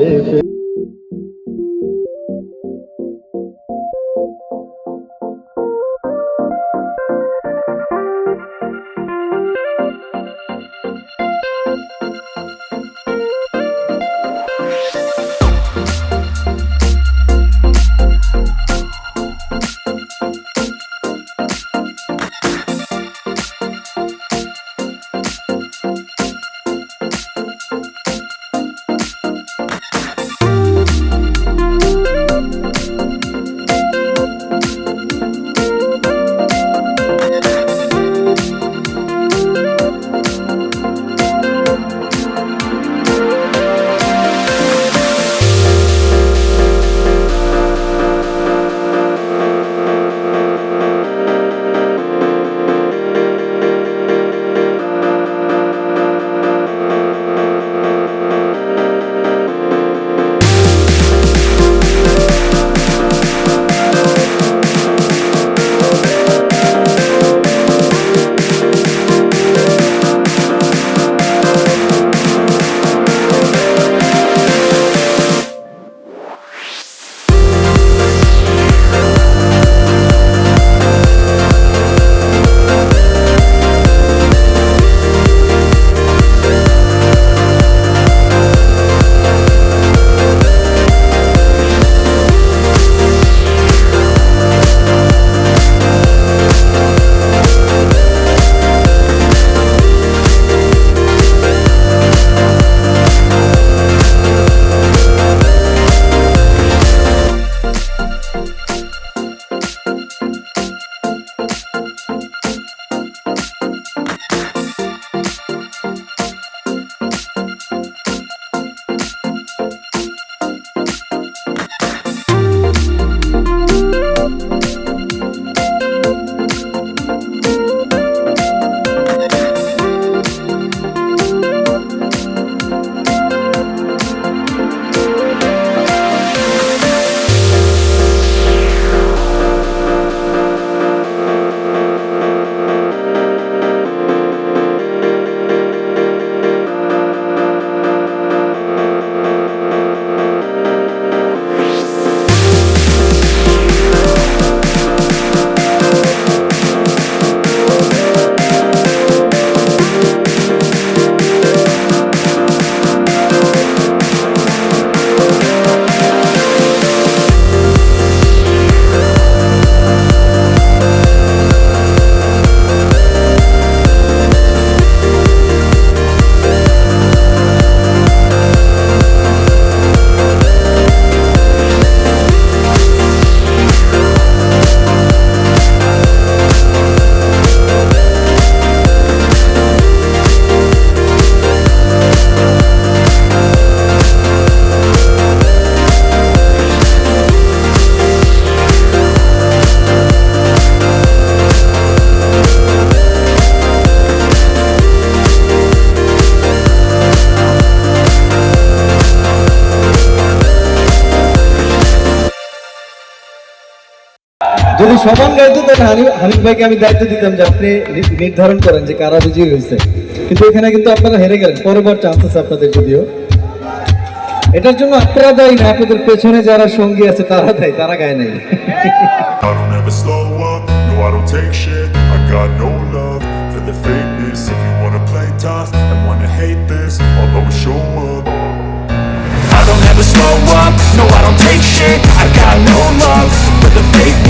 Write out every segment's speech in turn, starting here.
ser feliz. যদি সমান গাইতো তাহলে হানি হানিফ ভাইকে আমি দায়িত্ব দিতাম যে আপনি নির্ধারণ করেন যে কারা বিজয়ী হয়েছে কিন্তু এখানে কিন্তু আপনারা হেরে গেলেন। পরবার চান্স আছে আপনাদের যদিও। এটার জন্য আপনারা দায়ী না আপনাদের পেছনে যারা সঙ্গী আছে তারা দায়ী তারা গায় নাই। I don't ever slow up, no I don't take shit. I got no love for the fakeness.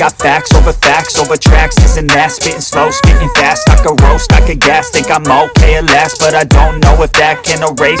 got facts over facts over tracks. Isn't that spitting slow, spitting fast? I could roast, I could gas. Think I'm okay at last, but I don't know if that can erase.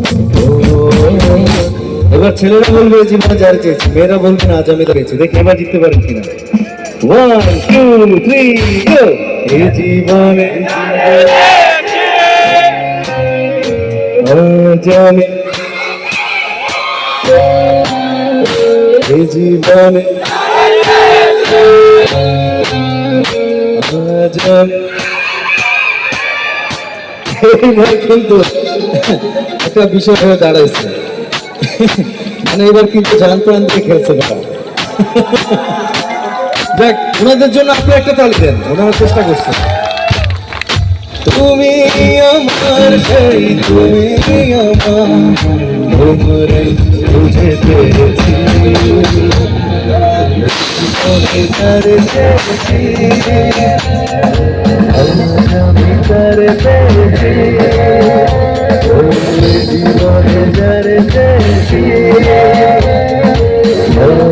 এবার ছেলেরা বলবে জীবনে যার চেয়েছি, মেয়েরা বলবে না, আজ আমি পেয়েছি। দেখি এবার জিততে পারেন কিনা। ওয়ান টু থ্রি এই জীবনে আমি এই জীবনে একটা বিষয় হয়ে দাঁড়াইছে। মানে এবার কিন্তু জান প্রাণ দিয়ে খেলছে তারা যাক, ওনাদের জন্য আপনি একটা তালি দেন, ওনারা চেষ্টা করছেন তুমি আমার সেই, তুমি আমার পেরেছি। আমি করে পেরেছি Oh, my God, my God,